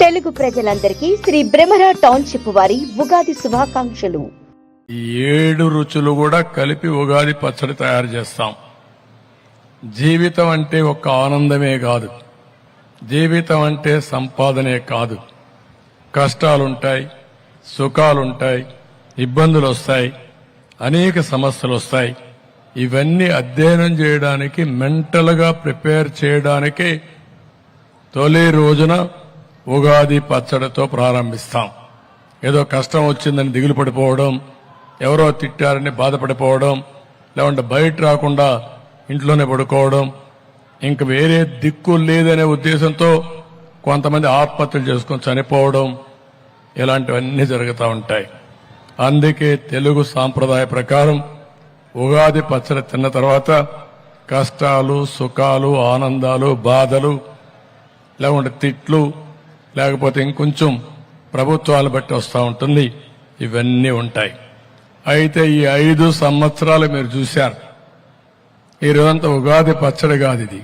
తెలుగు ప్రజలందరికీ శ్రీ బ్రహ్మరా టౌన్షిప్ వారి ఉగాది శుభాకాంక్షలు. ఏడు రుచులు కూడా కలిపి ఉగాది పచ్చడి తయారు చేస్తాం. జీవితం అంటే ఒక ఆనందమే కాదు. జీవితం అంటే సంపాదనే కాదు. కష్టాలుంటాయి సుఖాలుంటాయి ఇబ్బందులు వస్తాయి అనేక సమస్యలు వస్తాయి ఇవన్నీ అధ్యయనం చేయడానికి మెంటల్గా ప్రిపేర్ చేయడానికి తొలి రోజున ఉగాది పచ్చడితో ప్రారంభిస్తాం. ఏదో కష్టం వచ్చిందని దిగులు పడిపోవడం ఎవరో తిట్టారని బాధపడిపోవడం లేకుంటే బయట రాకుండా ఇంట్లోనే పడుకోవడం ఇంక వేరే దిక్కు లేదనే ఉద్దేశంతో కొంతమంది ఆత్మహత్యలు చేసుకొని చనిపోవడం ఇలాంటివన్నీ జరుగుతూ ఉంటాయి. అందుకే తెలుగు సాంప్రదాయ ప్రకారం ఉగాది పచ్చడి తిన్న తర్వాత కష్టాలు సుఖాలు ఆనందాలు బాధలు లేకుంటే తిట్లు లేకపోతే ఇంకొంచెం ప్రభుత్వాలు బట్టి వస్తూ ఉంటుంది. ఇవన్నీ ఉంటాయి. అయితే ఈ ఐదు సంవత్సరాలు మీరు చూశారు. ఈ రోజంతా ఉగాది పచ్చడి కాదు ఇది.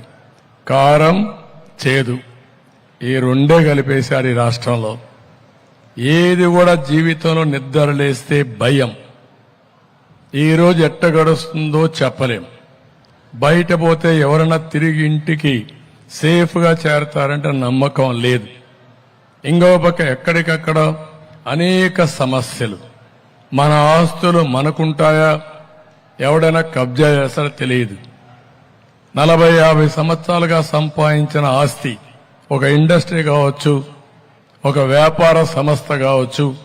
కారం చేదు. ఈ రెండే కలిపేశారు ఈ రాష్ట్రంలో. ఏది కూడా జీవితంలో నిద్రలేస్తే భయం. ఈరోజు ఎట్ట గడుస్తుందో చెప్పలేం. బయట పోతే ఎవరైనా తిరిగి ఇంటికి సేఫ్గా చేరతారంటే నమ్మకం లేదు. ఇంకో పక్క ఎక్కడికక్కడ అనేక సమస్యలు. మన ఆస్తులు మనకుంటాయా? ఎవడైనా కబ్జా చేస్తారో తెలియదు. నలభై యాభై సంవత్సరాలుగా సంపాదించిన ఆస్తి ఒక ఇండస్ట్రీ కావచ్చు ఒక వ్యాపార సంస్థ కావచ్చు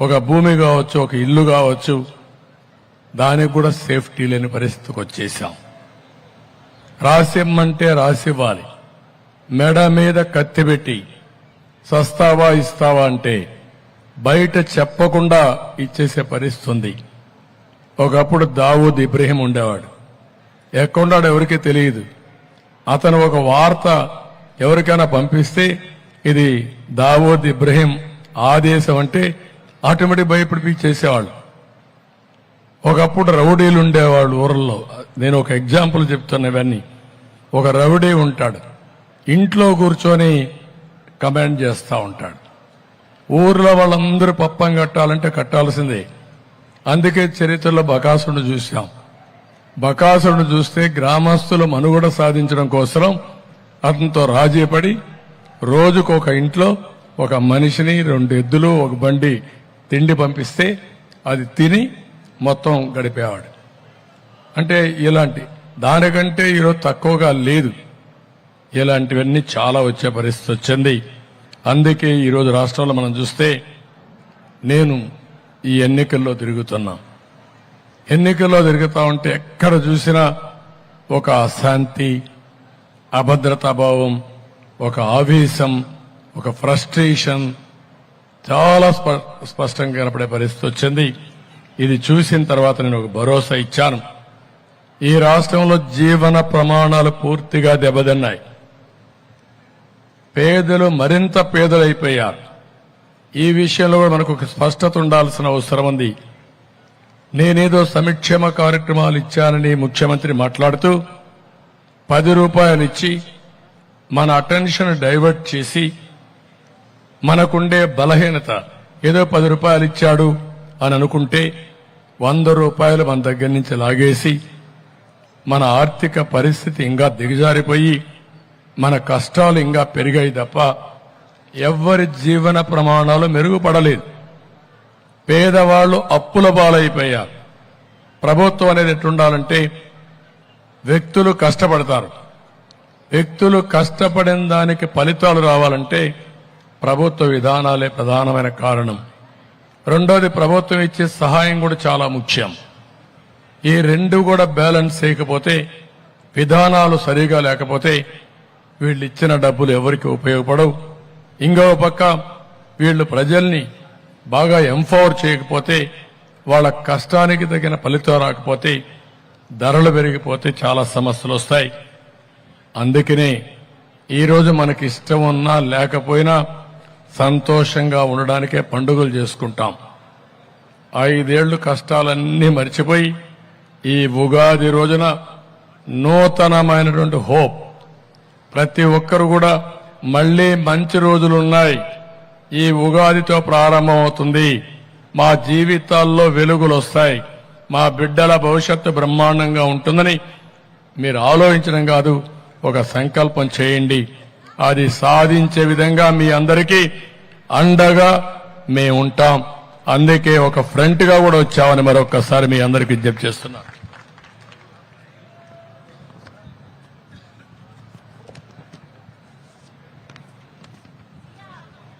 ఒక భూమి కావచ్చు ఒక ఇల్లు కావచ్చు. దానికి కూడా సేఫ్టీ లేని పరిస్థితికి వచ్చేసాం రాసిమ్మంటే రాసివ్వాలి మెడ మీద కత్తి పెట్టి సస్తావా ఇస్తావా అంటే బయట చెప్పకుండా ఇచ్చేసే పరిస్థితుంది. ఒకప్పుడు దావూద్ ఇబ్రహీం ఉండేవాడు. ఎక్కడున్నాడు ఎవరికీ తెలియదు. అతను ఒక వార్త ఎవరికైనా పంపిస్తే ఇది దావూద్ ఇబ్రహీం ఆదేశం అంటే ఆటోమేటిక్ భయపడిపి చేసేవాళ్ళు. ఒకప్పుడు రౌడీలు ఉండేవాళ్ళు ఊర్లో. నేను ఒక ఎగ్జాంపుల్ చెప్తున్నా ఇవన్నీ. ఒక రౌడీ ఉంటాడు. ఇంట్లో కూర్చొని కమాండ్ చేస్తూ ఉంటాడు. ఊర్లో వాళ్ళందరూ పప్పం కట్టాలంటే కట్టాల్సిందే. అందుకే చరిత్రలో బకాసురుడు చూశాం. బకాసురుడు చూస్తే గ్రామస్తులు మనుగడ సాధించడం కోసం అతనితో రాజీపడి రోజుకు ఒక ఇంట్లో ఒక మనిషిని రెండు ఎద్దులు ఒక బండి తిండి పంపిస్తే అది తిని మొత్తం గడిపేవాడు. అంటే ఇలాంటి దానికంటే ఈరోజు తక్కువగా లేదు. ఇలాంటివన్నీ చాలా వచ్చే పరిస్థితి వచ్చింది. అందుకే ఈరోజు రాష్ట్రంలో మనం చూస్తే నేను ఈ ఎన్నికల్లో తిరుగుతున్నా. ఎన్నికల్లో తిరుగుతా ఉంటే ఎక్కడ చూసినా ఒక అశాంతి అభద్రతాభావం ఒక ఆవేశం ఒక ఫ్రస్ట్రేషన్ చాలా స్ప- స్పష్టంగా కనపడే పరిస్థితి వచ్చింది. ఇది చూసిన తర్వాత నేను ఒక భరోసా ఇచ్చాను. ఈ రాష్ట్రంలో జీవన ప్రమాణాలు పూర్తిగా దెబ్బతిన్నాయి. పేదలు మరింత పేదలైపోయారు. ఈ విషయంలో కూడా మనకు ఒక స్పష్టత ఉండాల్సిన అవసరం ఉంది. నేనేదో సంక్షేమ కార్యక్రమాలు ఇచ్చానని ముఖ్యమంత్రి మాట్లాడుతూ పది రూపాయలు ఇచ్చి మన అటెన్షన్ డైవర్ట్ చేసి మనకుండే బలహీనత ఏదో పది రూపాయలు ఇచ్చాడు అని అనుకుంటే వంద రూపాయలు మన దగ్గర నుంచి లాగేసి మన ఆర్థిక పరిస్థితి ఇంకా దిగజారిపోయి మన కష్టాలు ఇంకా పెరిగాయి తప్ప ఎవ్వరి జీవన ప్రమాణాలు మెరుగుపడలేదు. పేదవాళ్ళు అప్పుల పాలైపోయారు. ప్రభుత్వం అనేది ఎట్లుండాలంటే వ్యక్తులు కష్టపడతారు. వ్యక్తులు కష్టపడిన దానికి ఫలితాలు రావాలంటే ప్రభుత్వ విధానాలే ప్రధానమైన కారణం. రెండోది ప్రభుత్వం ఇచ్చే సహాయం కూడా చాలా ముఖ్యం. ఈ రెండు కూడా బ్యాలెన్స్ చేయకపోతే విధానాలు సరిగా లేకపోతే వీళ్ళు ఇచ్చిన డబ్బులు ఎవరికి ఉపయోగపడవు. ఇంకో పక్క వీళ్ళు ప్రజల్ని బాగా ఎంపవర్ చేయకపోతే వాళ్ళ కష్టానికి తగిన ఫలితం రాకపోతే ధరలు పెరిగిపోతే చాలా సమస్యలు వస్తాయి. అందుకనే ఈరోజు మనకి ఇష్టం ఉన్నా లేకపోయినా సంతోషంగా ఉండడానికే పండుగలు చేసుకుంటాం. ఐదేళ్ళు కష్టాలన్నీ మర్చిపోయి ఈ ఉగాది రోజున నూతనమైనటువంటి హోప్ ప్రతి ఒక్కరు కూడా మళ్ళీ మంచి రోజులున్నాయి. ఈ ఉగాదితో ప్రారంభమవుతుంది. మా జీవితాల్లో వెలుగులు వస్తాయి మా బిడ్డల భవిష్యత్తు బ్రహ్మాండంగా ఉంటుందని మీరు ఆలోచించడం కాదు ఒక సంకల్పం చేయండి. అది సాధించే విధంగా మీ అందరికీ అండగా మేము ఉంటాం అందుకే ఒక ఫ్రంట్గా కూడా వచ్చామని మరొకసారి మీ అందరికీ విజ్ఞప్తి చేస్తున్నాను